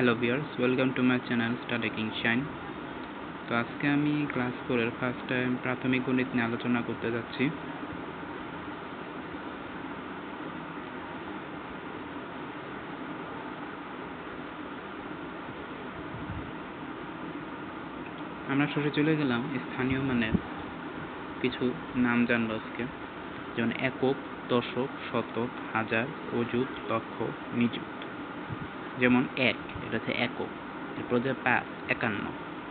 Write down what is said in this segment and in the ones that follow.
Hello viewers welcome to my channel study shine তো আজকে আমি ক্লাস ফোরের ফার্স্ট টাইম প্রাথমিক গণিত নিয়ে আলোচনা করতে যাচ্ছি। আমরা সরে চলে গেলাম স্থানীয় মানের কিছু নাম জানব আজকে। যেমন একক, দশক, শতক, হাজার, অযুত লক্ষ নিযুত। যেমন এক, এটা হচ্ছে একক। এরপর হচ্ছে পাঁচ, একান্ন।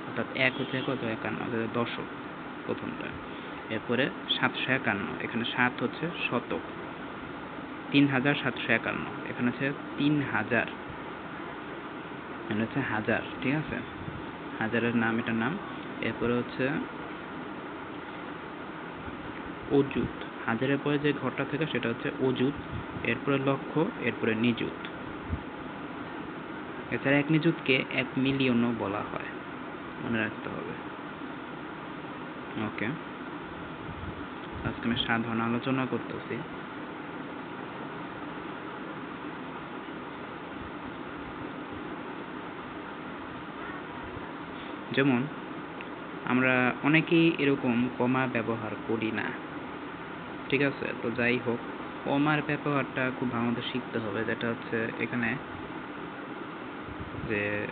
অর্থাৎ এক হচ্ছে কত একান্ন অর্থাৎ দশক প্রথমটা। এরপরে সাতশো একান্ন, এখানে সাত হচ্ছে শতক। তিন হাজার সাতশো একান্ন, এখানে হচ্ছে তিন হাজার। এখানে হচ্ছে হাজার, ঠিক আছে? হাজারের নাম, এটার নাম। এরপরে হচ্ছে অজুত হাজারের পরে যে ঘরটা থাকে সেটা হচ্ছে অজুত এরপরে লক্ষ এরপরে নিযুত। এছাড়া এক নিযুতকে এক মিলিয়নও বলা হয়। মনে রাখতে হবে। ওকে। আজকে আমি সাধারণ আলোচনা করতেছি। যেমন, আমরা অনেকেই এরকম কমা ব্যবহার করি না। ঠিক আছে? তো যাই হোক, কমার ব্যবহারটা খুব আমাদের শিখতে হবে। যেটা হচ্ছে এখানে যে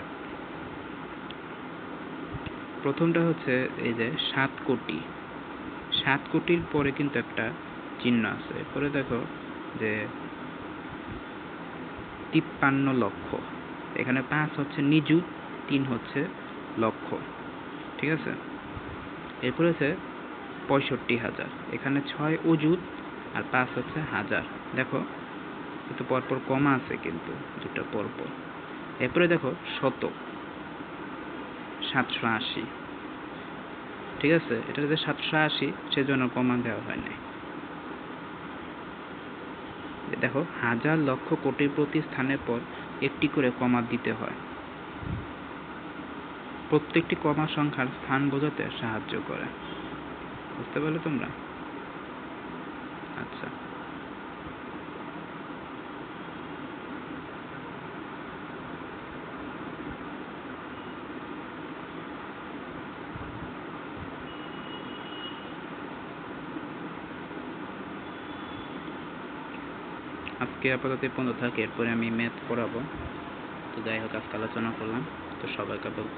প্রথমটা হচ্ছে এই যে সাত কোটি। সাত কোটির পরে কিন্তু একটা চিহ্ন আছে। পরে দেখো যে তিপ্পান্ন লক্ষ। এখানে পাঁচ হচ্ছে নিযুত, তিন হচ্ছে লক্ষ। ঠিক আছে? এরপরে হচ্ছে পঁয়ষট্টি হাজার। এখানে ছয় অজুত আর পাঁচ হচ্ছে হাজার। দেখো, একটু পরপর কমা আছে কিন্তু, দুটো পরপর। এরপরে দেখো শতক সাতশো আশি। ঠিক আছে? এটা যে সাতশো আশি, সেজন্য কমা দেওয়া হয় নাই। দেখো, হাজার লক্ষ কোটির প্রতি স্থানের পর একটি করে কমা দিতে হয়। প্রত্যেকটি কমা সংখ্যার স্থান বোঝাতে সাহায্য করে। বুঝতে পারলে তোমরা? আচ্ছা। আজকে আপাতত পনেরো থাকে, এরপরে আমি ম্যাথ পড়াবো। তো যাই হোক, আজকে আলোচনা করলাম। তো সবাইকে বলব